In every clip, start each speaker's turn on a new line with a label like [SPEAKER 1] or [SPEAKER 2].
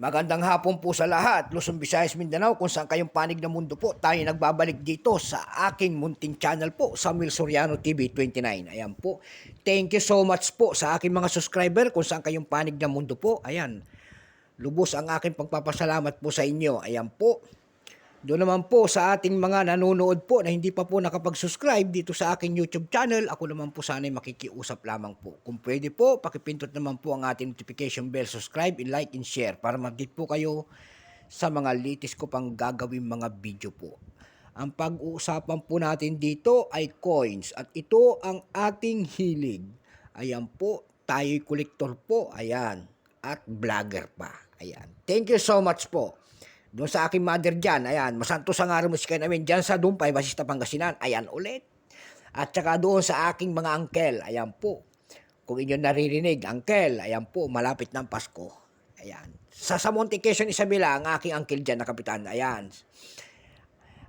[SPEAKER 1] Magandang hapon po sa lahat, Luzon, Visayas, Mindanao, kung saan kayong panig ng mundo po. Tayo nagbabalik dito sa aking munting channel po, Samuel Soriano TV 29. Ayan po. Thank you so much po sa aking mga subscriber kung saan kayong panig ng mundo po. Ayan. Lubos ang aking pagpapasalamat po sa inyo. Ayan po. Doon naman po sa ating mga nanonood po na hindi pa po nakapag-subscribe dito sa aking YouTube channel, ako naman po sana'y makikiusap lamang po. Kung pwede po, pakipindot naman po ang ating notification bell, subscribe, like, and share para mag po kayo sa mga latest ko pang gagawin mga video po. Ang pag-uusapan po natin dito ay coins at ito ang ating hilig. Ayan po, tayo'y kolektor po, ayan, at vlogger pa. Ayan. Thank you so much po. Doon sa aking mother dyan, ayan, masantos ang araw musika namin dyan sa Dumpay, Basista Pangasinan, ayan ulit. At saka doon sa aking mga angkel, ayan po. Kung inyo naririnig, angkel, ayan po, malapit ng Pasko. Ayan. Sa Samonte, Quezon, Isabela, ang aking angkel dyan na kapitan, ayan.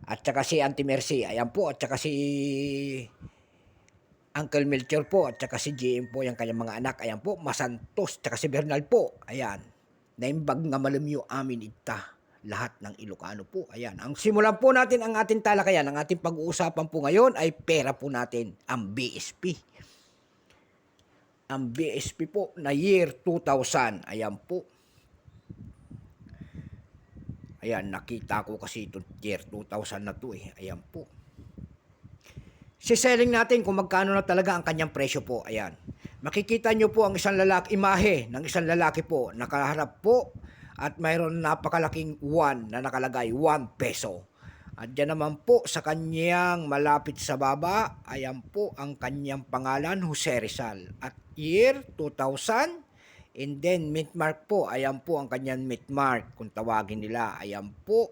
[SPEAKER 1] At saka si Auntie Mercy, ayan po, at saka si Uncle Melchior po, at saka si GM po, yung kanyang mga anak, ayan po, Masantos, at saka si Bernal po, ayan. Naimbag nga malamyo amin ita lahat ng Ilocano po. Ayan. Ang simulan po natin ang ating talakayan, ang ating pag-uusapan po ngayon ay pera po natin, ang BSP. Ang BSP po na year 2000. Ayan po. Ayan, nakita ko kasi ito year 2000 na to eh. Ayan po. Si-selling natin kung magkano na talaga ang kanyang presyo po. Ayan. Makikita nyo po ang isang lalaki, imahe ng isang lalaki po, nakaharap po at mayroon napakalaking 1 na nakalagay 1 peso. At dyan naman po sa kanyang malapit sa baba, ayan po ang kanyang pangalan, Jose Rizal. At year 2000, and then mint mark po, ayan po ang kanyang mint mark, kung tawagin nila, ayan po.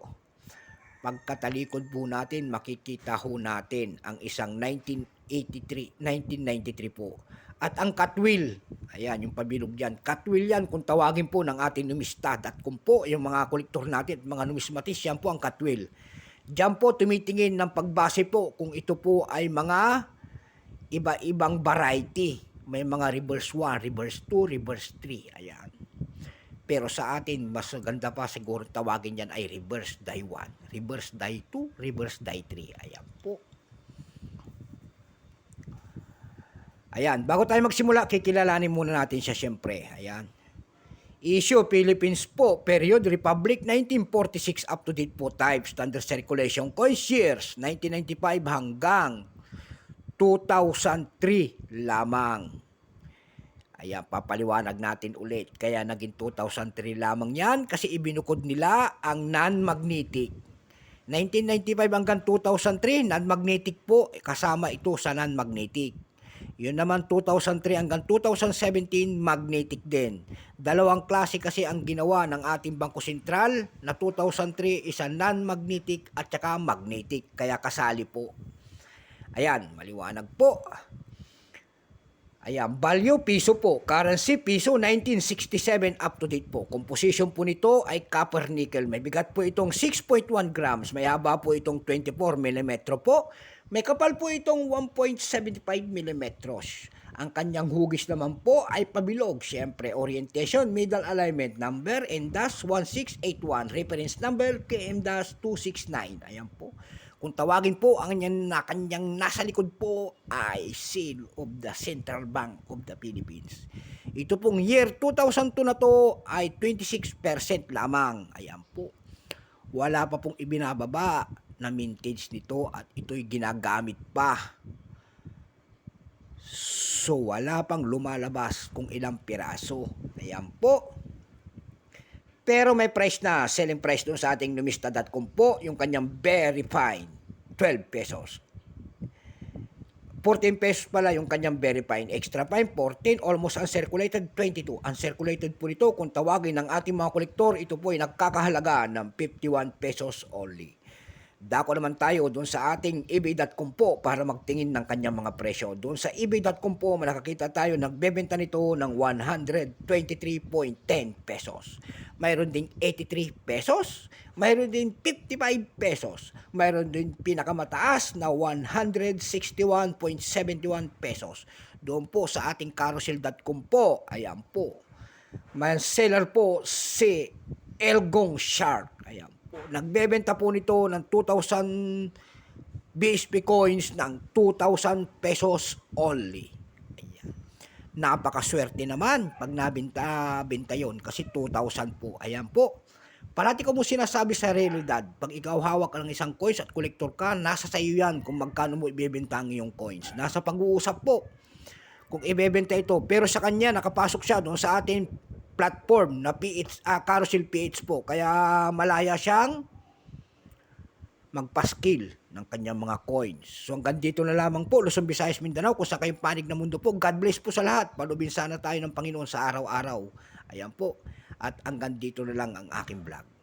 [SPEAKER 1] Pagkatalikod po natin, makikita ho natin ang isang 1983, 1993 po. At ang Catwill, ayan yung pabilog yan. Catwill yan kung tawagin po ng ating numistad. At kung po yung mga kolektor natin at mga numismatis, yan po ang Catwill. Diyan po tumitingin ng pagbase po kung ito po ay mga iba-ibang variety. May mga reverse 1, reverse 2, reverse 3. Ayan. Pero sa atin, mas ganda pa siguro tawagin yan ay reverse die 1, reverse die 2, reverse die 3. Ayan po. Ayan, bago tayo magsimula, kikilalanin muna natin siya siyempre. Ayan. Issue Philippines po, period Republic 1946 up to date po type standard circulation coins years 1995 hanggang 2003 lamang. Ayan, papaliwanag natin ulit. Kaya naging 2003 lamang yan kasi ibinukod nila ang non-magnetic. 1995 hanggang 2003, non-magnetic po, kasama ito sa non-magnetic. Yun naman 2003 hanggang 2017 magnetic din. Dalawang klase kasi ang ginawa ng ating Bangko Sentral na 2003 isa non-magnetic at saka magnetic kaya kasali po. Ayan, maliwanag po. Ayan, value piso po. Currency piso 1967 up to date po. Composition po nito ay copper nickel. May bigat po itong 6.1 grams. May haba po itong 24 mm po. May kapal po itong 1.75 mm. Ang kanyang hugis naman po ay pabilog. Siyempre, orientation, middle alignment number, NDAS1681. Reference number, KM-269. Ayan po. Kung tawagin po, ang kanyang, na, kanyang nasa likod po ay seal of the Central Bank of the Philippines. Ito pong year 2002 na to ay 26% lamang. Ayan po. Wala pa pong ibinababa na mintage nito at ito'y ginagamit pa. So, wala pang lumalabas kung ilang piraso. Ayan po. Pero may price na, selling price doon sa ating numista.com po, yung kanyang very fine, 12 pesos. 14 pesos pala yung kanyang very fine. Extra fine, 14. Almost uncirculated, 22. Uncirculated po nito, kung tawagin ng ating mga kolektor, ito po ay nagkakahalaga ng 51 pesos only. Dako naman tayo doon sa ating ebay.com po para magtingin ng kanyang mga presyo. Doon sa ebay.com po, nakakita tayo, nagbebenta nito ng 123.10 pesos. Mayroon ding 83 pesos, mayroon din 55 pesos, mayroon din pinakamataas na 161.71 pesos. Doon po sa ating carousel.com po, ayan po. May seller po si Elgong Shark. Ayan. Nagbebenta po nito ng 2,000 BSP coins ng 2,000 pesos only. Ayan. Napakaswerte naman pag nabenta benta yon kasi 2,000 po. Ayan po. Parati ko mo sinasabi sa realidad, pag ikaw hawak ng isang coins at collector ka, nasa sa iyo yan kung magkano mo ibebenta ang iyong coins. Nasa pag-uusap po kung ibebenta ito. Pero sa kanya, nakapasok siya doon sa ating platform na PH, ah, Carousel PH po. Kaya malaya siyang magpaskill ng kanyang mga coins. So hanggang dito na lamang po, Luzon, Visayas, Mindanao, kung sa kayong panig na mundo po. God bless po sa lahat. Palubin sana tayo ng Panginoon sa araw-araw. Ayan po. At hanggang dito na lang ang aking vlog.